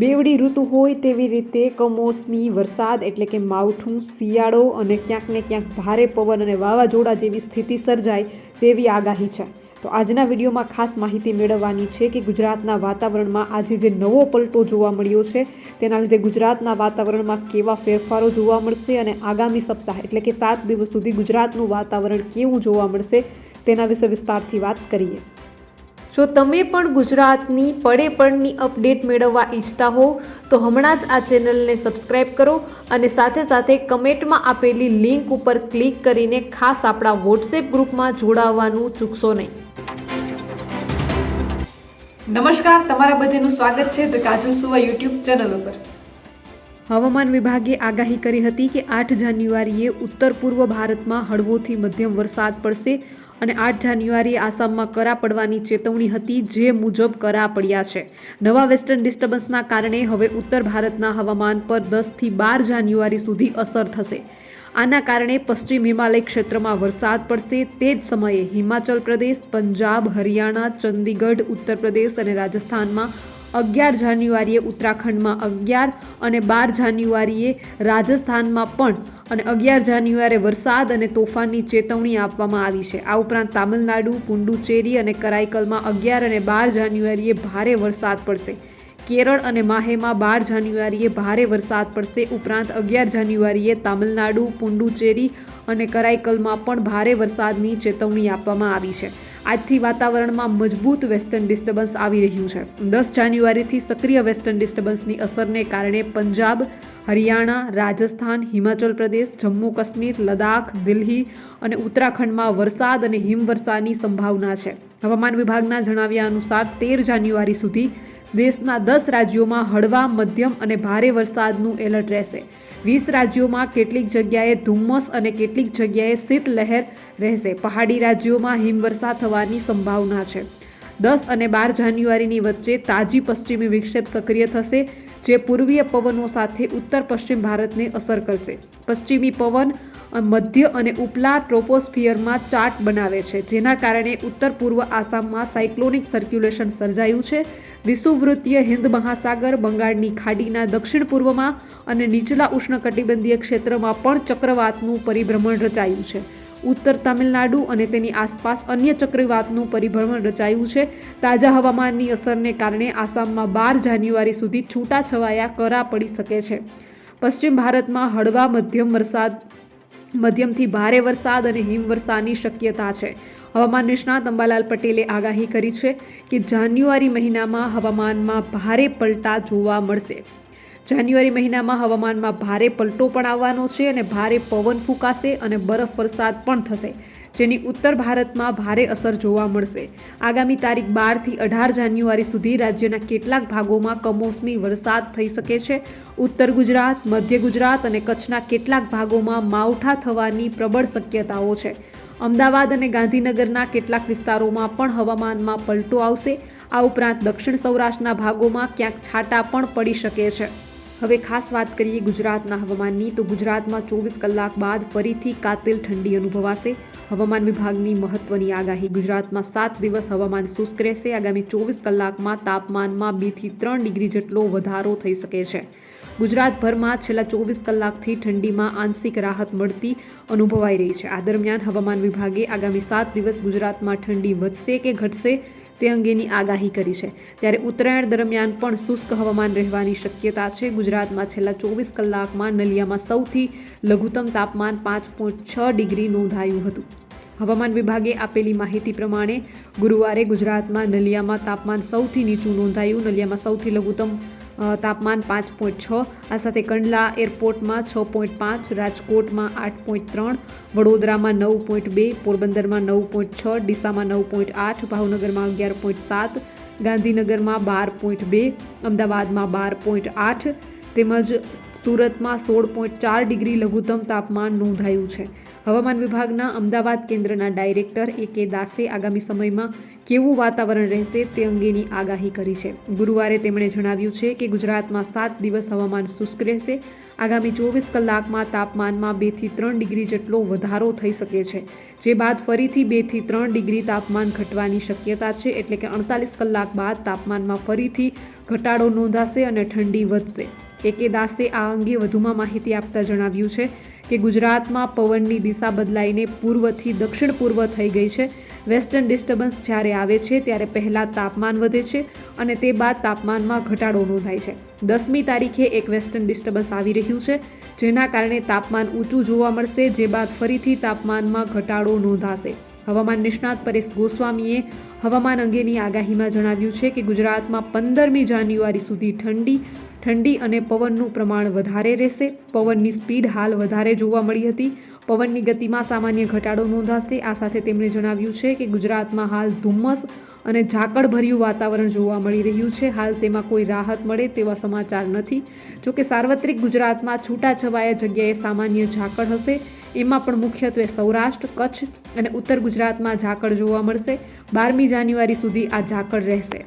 બેવડી ઋતુ હોય તેવી રીતે કમોસમી, વરસાદ એટલે કે માવઠું, શિયાળો અને ક્યાંક ને ક્યાંક ભારે પવન અને વાવાઝોડા જેવી સ્થિતિ સર્જાય તેવી આગાહી છે. તો આજના વિડીયોમાં ખાસ માહિતી મેળવવાની છે કે ગુજરાતના વાતાવરણમાં આજે જે નવો પલટો જોવા મળ્યો છે, તેના લીધે ગુજરાતના વાતાવરણમાં કેવા ફેરફારો જોવા મળશે અને આગામી સપ્તાહ એટલે કે સાત દિવસ સુધી ગુજરાતનું વાતાવરણ કેવું જોવા મળશે, તેના વિશે વિસ્તારથી વાત કરીએ. જો તમે પણ ગુજરાતની પડે પડની અપડેટ મેળવવા ઈચ્છતા હો તો હમણાં જ આ ચેનલને સબસ્ક્રાઇબ કરો અને સાથે સાથે કમેન્ટમાં આપેલી લિંક ઉપર ક્લિક કરીને ખાસ આપણા વોટ્સએપ ગ્રુપમાં જોડાવવાનું ચૂકશો નહીં. નમસ્કાર તમારા બધાનું સ્વાગત છે ધ કાજલ સુવા યુટ્યુબ ચેનલ ઉપર. હવામાન વિભાગે આગાહી કરી હતી કે આઠ જાન્યુઆરીએ ઉત્તર પૂર્વ ભારતમાં હળવોથી મધ્યમ વરસાદ પડશે. અને આઠ જાન્યુઆરીએ આસામમાં કરા પડવાની ચેતવણી હતી જે મુજબ કરા પડ્યા છે. નવા વેસ્ટર્ન ડિસ્ટર્બન્સના કારણે હવે ઉત્તર ભારતના હવામાન પર દસથી બાર જાન્યુઆરી સુધી અસર થશે. આના કારણે પશ્ચિમ હિમાલય ક્ષેત્રમાં વરસાદ પડશે. તે જ સમયે હિમાચલ પ્રદેશ, પંજાબ, હરિયાણા, ચંદીગઢ, ઉત્તર પ્રદેશ અને રાજસ્થાનમાં અગિયાર જાન્યુઆરીએ ઉત્તરાખંડમાં અગિયાર અને બાર જાન્યુઆરીએ રાજસ્થાનમાં પણ અને અગિયાર જાન્યુઆરીએ વરસાદ અને તોફાનની ચેતવણી આપવામાં આવી છે. આ ઉપરાંત તામિલનાડુ, પુંડુચેરી અને કરાઈકલમાં અગિયાર અને બાર જાન્યુઆરીએ ભારે વરસાદ પડશે. કેરળ અને માહેમાં બાર જાન્યુઆરીએ ભારે વરસાદ પડશે. ઉપરાંત અગિયાર જાન્યુઆરીએ તામિલનાડુ, પુંડુચેરી અને કરાઈકલમાં પણ ભારે વરસાદની ચેતવણી આપવામાં આવી છે. આજથી વાતાવરણમાં મજબૂત વેસ્ટર્ન ડિસ્ટર્બન્સ આવી રહ્યું છે. દસ જાન્યુઆરીથી સક્રિય વેસ્ટર્ન ડિસ્ટર્બન્સની અસરને કારણે પંજાબ, હરિયાણા, રાજસ્થાન, હિમાચલ પ્રદેશ, જમ્મુ કાશ્મીર લદાખ દિલ્હી અને ઉત્તરાખંડમાં વરસાદ અને હિમવર્ષાની સંભાવના છે. હવામાન વિભાગના જણાવ્યા અનુસાર તેર જાન્યુઆરી સુધી દેશના દસ રાજ્યોમાં હળવા, મધ્યમ અને ભારે વરસાદનું એલર્ટ રહેશે. વીસ રાજ્યોમાં કેટલીક જગ્યાએ ધુમ્મસ અને કેટલીક જગ્યાએ શીતલહેર રહેશે. પહાડી રાજ્યોમાં હિમવર્ષા થવાની સંભાવના છે. દસ અને બાર જાન્યુઆરીની વચ્ચે તાજી પશ્ચિમી વિક્ષેપ સક્રિય થશે, જે પૂર્વીય પવનો સાથે ઉત્તર પશ્ચિમ ભારતને અસર કરશે. પશ્ચિમી પવન મધ્ય અને ઉપલા ટ્રોપોસ્ફિયરમાં ચાર્ટ બનાવે છે, જેના કારણે ઉત્તર પૂર્વ આસામમાં સાયક્લોનિક સર્ક્યુલેશન સર્જાયું છે. વિષુવવૃત્તીય હિન્દ મહાસાગર, બંગાળની ખાડીના દક્ષિણ પૂર્વમાં અને નીચલા ઉષ્ણકટિબંધીય ક્ષેત્રમાં પણ ચક્રવાતનું પરિભ્રમણ રચાયું છે. ઉત્તર તામિલનાડુ અને તેની આસપાસ અન્ય ચક્રવાતનું પરિભ્રમણ રચાયું છે. તાજા હવામાનની અસરને કારણે આસામમાં બાર જાન્યુઆરી સુધી છૂટાછવાયા કરા પડી શકે છે. પશ્ચિમ ભારતમાં હળવા મધ્યમ વરસાદ મધ્યમથી ભારે વરસાદ અને હિમવર્ષાની શક્યતા છે. હવામાન નિષ્ણાત અંબાલાલ પટેલે આગાહી કરી છે કે જાન્યુઆરી મહિનામાં હવામાનમાં ભારે પલટા જોવા મળશે. જાન્યુઆરી મહિનામાં હવામાનમાં ભારે પલટો પણ આવવાનો છે અને ભારે પવન ફૂંકાશે અને બરફ વરસાદ પણ થશે. જેની ઉત્તર ભારતમાં ભારે અસર જોવા મળશે. આગામી તારીખ બારથી અઢાર જાન્યુઆરી સુધી રાજ્યના કેટલાક ભાગોમાં કમોસમી વરસાદ થઈ શકે છે. ઉત્તર ગુજરાત, મધ્ય ગુજરાત અને કચ્છના કેટલાક ભાગોમાં માવઠા થવાની પ્રબળ શક્યતાઓ છે. અમદાવાદ અને ગાંધીનગરના કેટલાક વિસ્તારોમાં પણ હવામાનમાં પલટો આવશે. આ ઉપરાંત દક્ષિણ સૌરાષ્ટ્રના ભાગોમાં ક્યાંક છાંટા પણ પડી શકે છે. હવે ખાસ વાત કરીએ ગુજરાતના હવામાનની, તો ગુજરાતમાં ચોવીસ કલાક બાદ ફરીથી કાતિલ ઠંડી અનુભવાશે. હવામાન વિભાગની મહત્વની આગાહી. ગુજરાતમાં સાત દિવસ હવામાન શુષ્ક રહેશે. આગામી ચોવીસ કલાકમાં તાપમાનમાં બેથી ત્રણ ડિગ્રી જેટલો વધારો થઈ શકે છે. ગુજરાતભરમાં છેલ્લા ચોવીસ કલાકથી ઠંડીમાં આંશિક રાહત મળતી અનુભવાઈ રહી છે. આ દરમિયાન હવામાન વિભાગે આગામી સાત દિવસ ગુજરાતમાં ઠંડી વધશે કે ઘટશે તે અંગેની આગાહી કરી છે. ત્યારે ઉત્તરાયણ દરમિયાન પણ શુષ્ક હવામાન રહેવાની શક્યતા છે. ગુજરાતમાં છેલ્લા ચોવીસ કલાકમાં નલિયામાં સૌથી લઘુત્તમ તાપમાન પાંચ પોઈન્ટ છ ડિગ્રી નોંધાયું હતું. હવામાન વિભાગે આપેલી માહિતી પ્રમાણે ગુરુવારે ગુજરાતમાં નલિયામાં તાપમાન સૌથી નીચું નોંધાયું. નલિયામાં સૌથી લઘુત્તમ તાપમાન પાંચ પોઈન્ટ છ, આ સાથે કંડલા એરપોર્ટમાં છ પોઈન્ટ પાંચ, રાજકોટમાં આઠ પોઈન્ટ ત્રણ, વડોદરામાં નવ પોઈન્ટ બે, પોરબંદરમાં નવ પોઈન્ટ છ, ડીસામાં નવ પોઈન્ટ આઠ, ભાવનગરમાં અગિયાર પોઈન્ટ સાત, ગાંધીનગરમાં બાર પોઈન્ટ બે, અમદાવાદમાં બાર પોઈન્ટ આઠ, તેમજ સુરતમાં સોળ પોઈન્ટ ચાર ડિગ્રી લઘુત્તમ તાપમાન નોંધાયું છે. હવામાન વિભાગના અમદાવાદ કેન્દ્રના ડાયરેક્ટર એ કે દાસે આગામી સમયમાં કેવું વાતાવરણ રહેશે તે અંગેની આગાહી કરી છે. ગુરુવારે તેમણે જણાવ્યું છે કે ગુજરાતમાં સાત દિવસ હવામાન શુષ્ક રહેશે. આગામી ચોવીસ કલાકમાં તાપમાનમાં બેથી ત્રણ ડિગ્રી જેટલો વધારો થઈ શકે છે. જે બાદ ફરીથી બેથી ત્રણ ડિગ્રી તાપમાન ઘટવાની શક્યતા છે એટલે કે અડતાલીસ કલાક બાદ તાપમાનમાં ફરીથી ઘટાડો નોંધાશે અને ઠંડી વધશે. કે કે દાસે આ અંગે વધુમાં માહિતી આપતા જણાવ્યું છે કે ગુજરાતમાં પવનની દિશા બદલાઈને પૂર્વથી દક્ષિણ પૂર્વ થઈ ગઈ છે. વેસ્ટર્ન ડિસ્ટર્બન્સ જ્યારે આવે છે, ત્યારે પહેલાં તાપમાન વધે છે અને તે બાદ તાપમાનમાં ઘટાડો નોંધાય છે. દસમી તારીખે એક વેસ્ટર્ન ડિસ્ટર્બન્સ આવી રહ્યું છે, જેના કારણે તાપમાન ઊંચું જોવા મળશે, જે બાદ ફરીથી તાપમાનમાં ઘટાડો નોંધાશે. હવામાન નિષ્ણાત પરેશ ગોસ્વામીએ હવામાન અંગેની આગાહીમાં જણાવ્યું છે કે ગુજરાતમાં પંદરમી જાન્યુઆરી સુધી ઠંડી ઠંડી અને પવનનું પ્રમાણ વધારે રહેશે. પવનની સ્પીડ હાલ વધારે જોવા મળી હતી. પવનની ગતિમાં સામાન્ય ઘટાડો નોંધાશે. આ સાથે તેમણે જણાવ્યું છે કે ગુજરાતમાં હાલ ધુમ્મસ અને ઝાકળભર્યું વાતાવરણ જોવા મળી રહ્યું છે. હાલ તેમાં કોઈ રાહત મળે તેવા સમાચાર નથી. જોકે સાર્વત્રિક ગુજરાતમાં છૂટાછવાયા જગ્યાએ સામાન્ય ઝાકળ હશે. એમાં પણ મુખ્યત્વે સૌરાષ્ટ્ર, કચ્છ અને ઉત્તર ગુજરાતમાં ઝાકળ જોવા મળશે. બારમી જાન્યુઆરી સુધી આ ઝાકળ રહેશે.